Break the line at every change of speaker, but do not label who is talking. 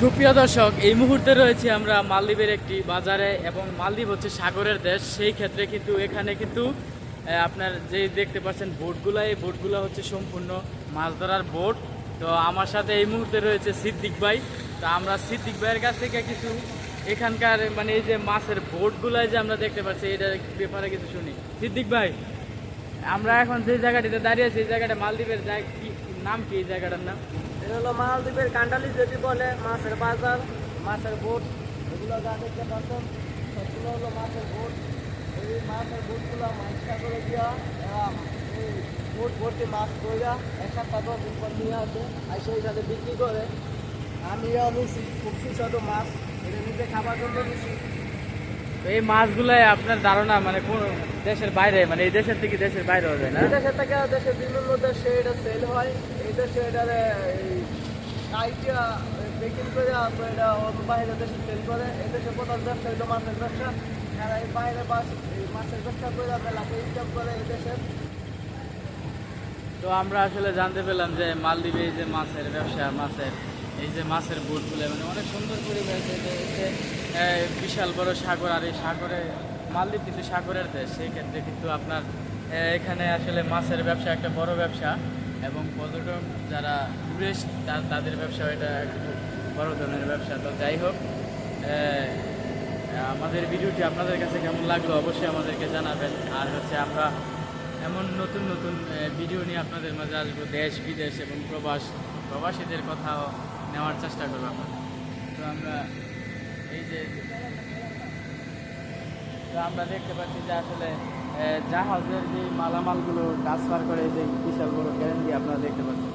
সুপ্রিয় দর্শক, এই মুহূর্তে রয়েছে আমরা মালদ্বীপের একটি বাজারে এবং মালদ্বীপ হচ্ছে সাগরের দেশ। সেই ক্ষেত্রে কিন্তু এখানে কিন্তু আপনার যে দেখতে পাচ্ছেন বোটগুলো এই বোটগুলো হচ্ছে সম্পূর্ণ মাছ ধরার বোট। তো আমার সাথে এই মুহূর্তে রয়েছে সিদ্দিক ভাই। তো আমরা সিদ্দিক ভাইয়ের কাছ থেকে কিছু এখানকার মানে এই যে মাছের বোটগুলো যে আমরা দেখতে পাচ্ছি, এটার ব্যাপারে কিছু শুনি। সিদ্দিক ভাই, আমরা এখন যে জায়গাটিতে দাঁড়িয়ে আছি, এই জায়গাটা মালদ্বীপের কি নাম কি এই জায়গাটার নাম?
এটা হলো মালদ্বীপের কান্ডালি যেটি বলে মাছের বাজার, মাছের বোট। এগুলো যা দেখতে পাচ্ছেন, সবগুলো হলো মাছের বোট। এই মাছের বোটগুলো মাছ সাগরে দিয়া এরা এই বোট ভর্তি মাছ ধইরা এক সপ্তাহ দশ দিন পর নিয়ে আসে, আর সেই সাথে বিক্রি করে। আমিও নিছি খুব সুস্বাদু মাছ। এটা নিজে খাবার জন্য নিছি।
এই মাছগুলাই আপনার ধারণা মানে কোন দেশের বাইরে মানে এই দেশের থেকে দেশের বাইরে যায় না?
দেশের থেকে দেশের বিভিন্ন দেশে এটা সেল হয়। এই দেশে এই কাইটা বেকিং করে এটা বাইরের দেশে সেল করে। এই দেশে প্রধান ব্যবসা হলো মাছের ব্যবসা। যারা এই বাইরে মাছের ব্যবসা করে লাভে ইনকাম করে এই দেশে।
তো আমরা আসলে জানতে পেলাম যে মালদ্বীপে এই যে মাছের ব্যবসা মাছের এই যে মাছের বোটগুলো মানে অনেক সুন্দর পরিবেশ। বিশাল বড় সাগর আর এই সাগরে মালদ্বীপ কিন্তু সাগরের দেশ, সেই ক্ষেত্রে কিন্তু আপনার এখানে আসলে মাছের ব্যবসা একটা বড় ব্যবসা এবং পর্যটন যারা টুরিস্ট তাদের ব্যবসা এটা একটু বড় ধরনের ব্যবসা। তো যাই হোক আমাদের ভিডিওটি আপনাদের কাছে কেমন লাগল অবশ্যই আমাদেরকে জানাবেন। আর হচ্ছে আমরা এমন নতুন নতুন ভিডিও নিয়ে আপনাদের মাঝে আসব, দেশ, বিদেশ এবং প্রবাস, প্রবাসীদের কথাও নেওয়ার চেষ্টা করব আমরা। তো আমরা এই যে আমরা দেখতে পাচ্ছি যে আসলে জাহাজের যে মালামালগুলো ট্রান্সফার করে যে বিশাল বড় গ্যারেন্টি আপনারা দেখতে পাচ্ছেন।